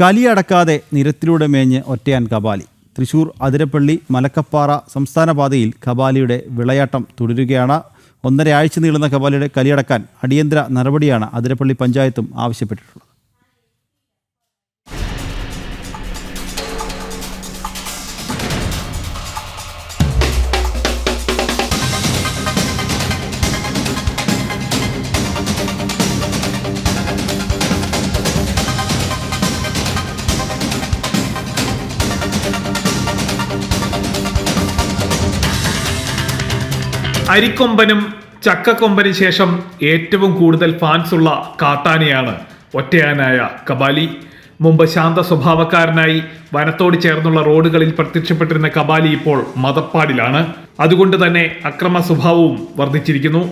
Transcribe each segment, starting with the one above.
കലിയടക്കാതെ നിരത്തിലൂടെ മേഞ്ഞ് ഒറ്റയാൻ കപാലി തൃശൂർ അതിരപ്പള്ളി മലക്കപ്പാറ സംസ്ഥാന പാതയിൽ കപാലിയുടെ വിളയാട്ടം തുടരുകയാണ്. ഒന്നര ആഴ്ച നീളുന്ന കപാലിയുടെ കലിയടക്കാൻ അടിയന്തര നടപടിയാണ് അതിരപ്പള്ളി പഞ്ചായത്തും ആവശ്യപ്പെട്ടിട്ടുള്ളത്. അരിക്കൊമ്പനും ചക്കക്കൊമ്പനും ശേഷം ഏറ്റവും കൂടുതൽ ഫാൻസ് ഉള്ള കാട്ടാനയാണ് ഒറ്റയാനായ കബാലി. മുമ്പ് ശാന്ത സ്വഭാവക്കാരനായി വനത്തോട് ചേർന്നുള്ള റോഡുകളിൽ പ്രത്യക്ഷപ്പെട്ടിരുന്ന കബാലി ഇപ്പോൾ മതപ്പാടിലാണ്. അതുകൊണ്ട് തന്നെ അക്രമ സ്വഭാവവും വർദ്ധിച്ചിരിക്കുന്നു.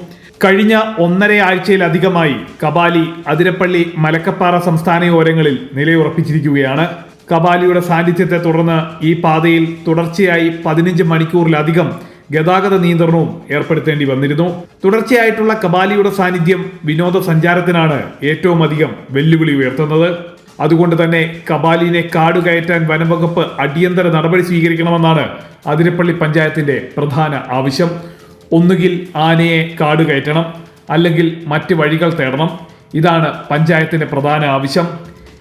കഴിഞ്ഞ ഒന്നര ആഴ്ചയിലധികമായി കബാലി അതിരപ്പള്ളി മലക്കപ്പാറ സംസ്ഥാനയോരങ്ങളിൽ നിലയുറപ്പിച്ചിരിക്കുകയാണ്. കബാലിയുടെ സാന്നിധ്യത്തെ തുടർന്ന് ഈ പാതയിൽ തുടർച്ചയായി പതിനഞ്ച് മണിക്കൂറിലധികം ഗതാഗത നിയന്ത്രണവും ഏർപ്പെടുത്തേണ്ടി വന്നിരുന്നു. തുടർച്ചയായിട്ടുള്ള കബാലിയുടെ സാന്നിധ്യം വിനോദസഞ്ചാരത്തിനാണ് ഏറ്റവും അധികം വെല്ലുവിളി ഉയർത്തുന്നത്. അതുകൊണ്ട് തന്നെ കബാലിനെ കാടുകയറ്റാൻ വനംവകുപ്പ് അടിയന്തര നടപടി സ്വീകരിക്കണമെന്നാണ് അതിരപ്പള്ളി പഞ്ചായത്തിന്റെ പ്രധാന ആവശ്യം. ഒന്നുകിൽ ആനയെ കാടുകയറ്റണം അല്ലെങ്കിൽ മറ്റ് വഴികൾ തേടണം. ഇതാണ് പഞ്ചായത്തിന്റെ പ്രധാന ആവശ്യം.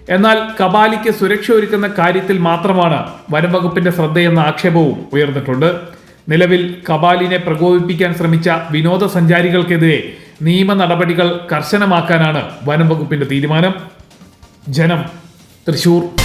എന്നാൽ കബാലിക്ക് സുരക്ഷ ഒരുക്കുന്ന കാര്യത്തിൽ മാത്രമാണ് വനംവകുപ്പിന്റെ ശ്രദ്ധയെന്ന ആക്ഷേപവും ഉയർന്നിട്ടുണ്ട്. നിലവിൽ കപാലിനെ പ്രകോപിപ്പിക്കാൻ ശ്രമിച്ച വിനോദസഞ്ചാരികൾക്കെതിരെ നിയമ നടപടികൾ കർശനമാക്കാനാണ് വനംവകുപ്പിന്റെ തീരുമാനം. ജനം തൃശൂർ.